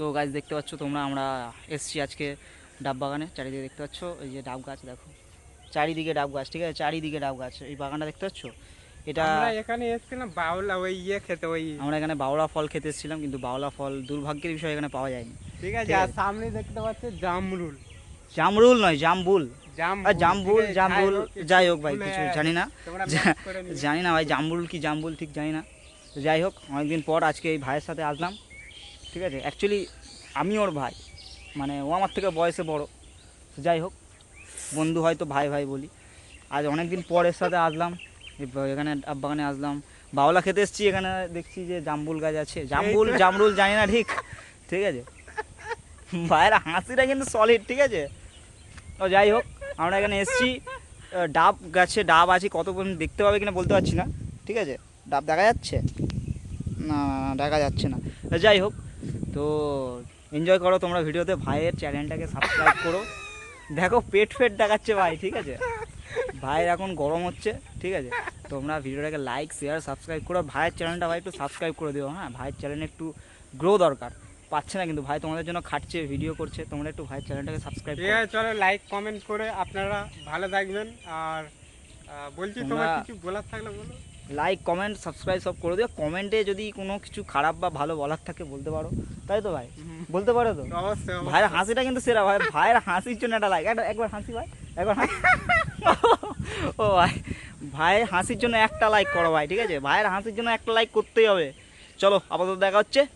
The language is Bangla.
সো গাছ দেখতে পাচ্ছ তোমরা আমরা এসছি আজকে ডাব বাগানে। চারিদিকে দেখতে পাচ্ছ এই যে ডাব গাছ দেখো। চারিদিকে ডাব গাছ ঠিক আছে? চারিদিকে ডাব গাছ। এই বাগানটা দেখতে পাচ্ছ? এটা এখানে এসেছিলাম বাউলা ওই ইয়ে খেতে ওই আমরা এখানে বাওলা ফল খেতে এসেছিলাম কিন্তু বাওলা ফল দুর্ভাগ্যের বিষয় এখানে পাওয়া যায়নি। ঠিক আছে আর সামনে দেখতে পাচ্ছে জামরুল। জামরুল নয় জামবুল। জাম জামবুল জামবুল। যাই হোক ভাই কিছু জানি না। জানি না ভাই জামবুল কি জামবুল ঠিক জানি না। যাই হোক অনেকদিন পর আজকে এই ভাইয়ের সাথে আসলাম। ঠিক আছে? অ্যাকচুয়ালি আমি ওর ভাই। মানে ও আমার থেকে বয়সে বড়। যাই হোক বন্ধু হয়তো ভাই ভাই বলি। আজ অনেকদিন পর এর সাথে আসলাম। এখানে ডাব বাগানে আসলাম। বাওলা খেতে এসেছি এখানে দেখছি যে জাম্বুল গাছ আছে। জাম্বুল জামরুল জানি না ঠিক। ঠিক আছে? ভাইয়ের হাসিটা কিন্তু সলিড ঠিক আছে? তো যাই হোক আমরা এখানে এসেছি। ডাব গাছে ডাব আছে কত দেখতে পাবে কিনা বলতে পারছি না। ঠিক আছে? ডাব দেখা যাচ্ছে? না, দেখা যাচ্ছে না। যাই হোক তো এনজয় করো তোমরা ভিডিওতে ভাইয়ের চ্যানেলটাকে সাবস্ক্রাইব করো। দেখো পেট ফেট দেখাচ্ছে ভাই ঠিক আছে? ভাইয়ের এখন গরম হচ্ছে ঠিক আছে? তোমরা ভিডিওটাকে লাইক শেয়ার সাবস্ক্রাইব করো। ভাইয়ের চ্যানেলটা ভাই একটু সাবস্ক্রাইব করে দিও হ্যাঁ? ভাইয়ের চ্যানেলে একটু গ্রো দরকার। পাচ্ছে না কিন্তু ভাই তোমাদের জন্য খাটছে ভিডিও করছে। তোমরা একটু ভাইয়ের চ্যানেলটাকে সাবস্ক্রাইব করো। চলো লাইক কমেন্ট করে আপনারা ভালো থাকবেন। আর বলছি তোমার কিছু বলার থাকলে বলো। লাইক কমেন্ট সাবস্ক্রাইব সব করে দিও। কমেন্টে যদি কোনো কিছু খারাপ বা ভালো বলার থাকে বলতে পারো। তাই তো ভাই? বলতে পারো তো? ভাইয়ের হাসিটা কিন্তু সেরা ভাই। ভাইয়ের হাসির জন্য একটা লাইক একবার হাসি ভাই। একবার হাসি। ও ভাই। ভাইয়ের হাসির জন্য একটা লাইক করো ভাই ঠিক আছে? ভাইয়ের হাসির জন্য একটা লাইক করতেই হবে। চলো আপাতত দেখা হচ্ছে।